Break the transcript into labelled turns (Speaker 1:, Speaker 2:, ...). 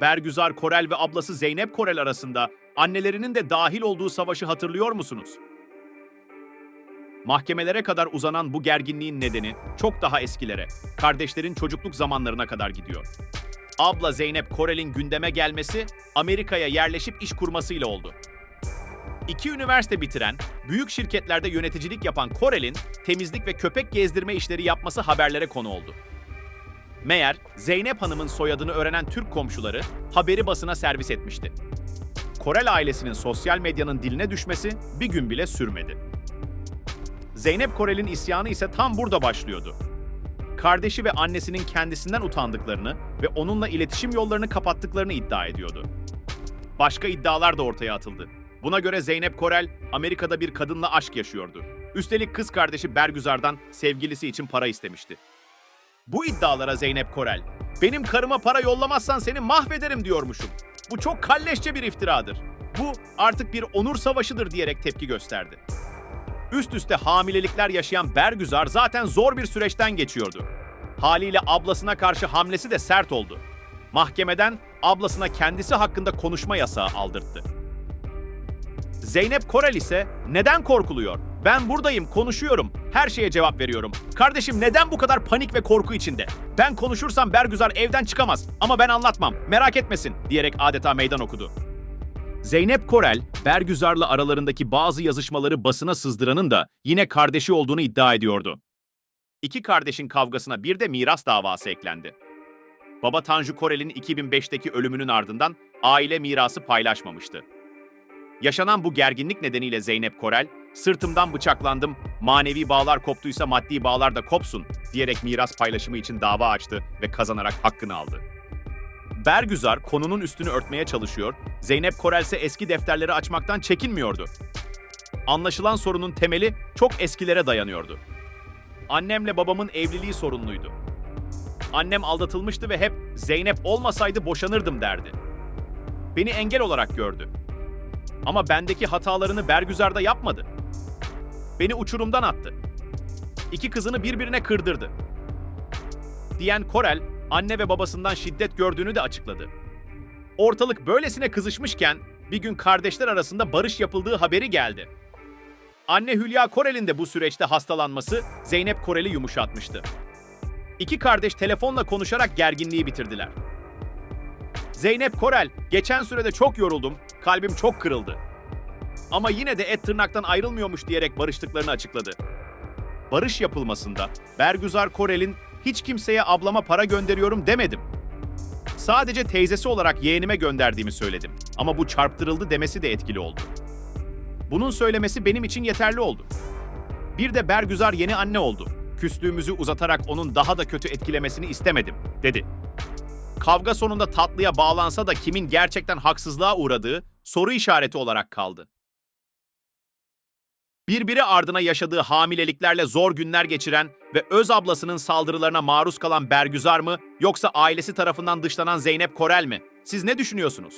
Speaker 1: Bergüzar Korel ve ablası Zeynep Korel arasında annelerinin de dahil olduğu savaşı hatırlıyor musunuz? Mahkemelere kadar uzanan bu gerginliğin nedeni çok daha eskilere, kardeşlerin çocukluk zamanlarına kadar gidiyor. Abla Zeynep Korel'in gündeme gelmesi Amerika'ya yerleşip iş kurmasıyla oldu. İki üniversite bitiren, büyük şirketlerde yöneticilik yapan Korel'in temizlik ve köpek gezdirme işleri yapması haberlere konu oldu. Meğer Zeynep Hanım'ın soyadını öğrenen Türk komşuları haberi basına servis etmişti. Korel ailesinin sosyal medyanın diline düşmesi bir gün bile sürmedi. Zeynep Korel'in isyanı ise tam burada başlıyordu. Kardeşi ve annesinin kendisinden utandıklarını ve onunla iletişim yollarını kapattıklarını iddia ediyordu. Başka iddialar da ortaya atıldı. Buna göre Zeynep Korel Amerika'da bir kadınla aşk yaşıyordu. Üstelik kız kardeşi Bergüzar'dan sevgilisi için para istemişti. Bu iddialara Zeynep Korel, benim karıma para yollamazsan seni mahvederim diyormuşum. Bu çok kalleşçe bir iftiradır. Bu artık bir onur savaşıdır diyerek tepki gösterdi. Üst üste hamilelikler yaşayan Bergüzar zaten zor bir süreçten geçiyordu. Haliyle ablasına karşı hamlesi de sert oldu. Mahkemeden ablasına kendisi hakkında konuşma yasağı aldırttı. Zeynep Korel ise neden korkuluyor? Ben buradayım, konuşuyorum. Her şeye cevap veriyorum. Kardeşim neden bu kadar panik ve korku içinde? Ben konuşursam Bergüzar evden çıkamaz ama ben anlatmam. Merak etmesin diyerek adeta meydan okudu. Zeynep Korel, Bergüzar'la aralarındaki bazı yazışmaları basına sızdıranın da yine kardeşi olduğunu iddia ediyordu. İki kardeşin kavgasına bir de miras davası eklendi. Baba Tanju Korel'in 2005'teki ölümünün ardından aile mirası paylaşmamıştı. Yaşanan bu gerginlik nedeniyle Zeynep Korel, sırtımdan bıçaklandım, manevi bağlar koptuysa maddi bağlar da kopsun diyerek miras paylaşımı için dava açtı ve kazanarak hakkını aldı. Bergüzar konunun üstünü örtmeye çalışıyor, Zeynep Korel ise eski defterleri açmaktan çekinmiyordu. Anlaşılan sorunun temeli çok eskilere dayanıyordu. Annemle babamın evliliği sorunluydu. Annem aldatılmıştı ve hep Zeynep olmasaydı boşanırdım derdi. Beni engel olarak gördü. Ama bendeki hatalarını Bergüzar'da yapmadı. Beni uçurumdan attı. İki kızını birbirine kırdırdı. Diyen Korel, anne ve babasından şiddet gördüğünü de açıkladı. Ortalık böylesine kızışmışken bir gün kardeşler arasında barış yapıldığı haberi geldi. Anne Hülya Korel'in de bu süreçte hastalanması Zeynep Korel'i yumuşatmıştı. İki kardeş telefonla konuşarak gerginliği bitirdiler. Zeynep Korel, geçen sürede çok yoruldum, kalbim çok kırıldı. Ama yine de et tırnaktan ayrılmıyormuş diyerek barıştıklarını açıkladı. Barış yapılmasında Bergüzar Korel'in hiç kimseye ablama para gönderiyorum demedim. Sadece teyzesi olarak yeğenime gönderdiğimi söyledim. Ama bu çarptırıldı demesi de etkili oldu. Bunun söylemesi benim için yeterli oldu. Bir de Bergüzar yeni anne oldu. Küslüğümüzü uzatarak onun daha da kötü etkilemesini istemedim, dedi. Kavga sonunda tatlıya bağlansa da kimin gerçekten haksızlığa uğradığı soru işareti olarak kaldı. Birbiri ardına yaşadığı hamileliklerle zor günler geçiren ve öz ablasının saldırılarına maruz kalan Bergüzar mı yoksa ailesi tarafından dışlanan Zeynep Korel mi? Siz ne düşünüyorsunuz?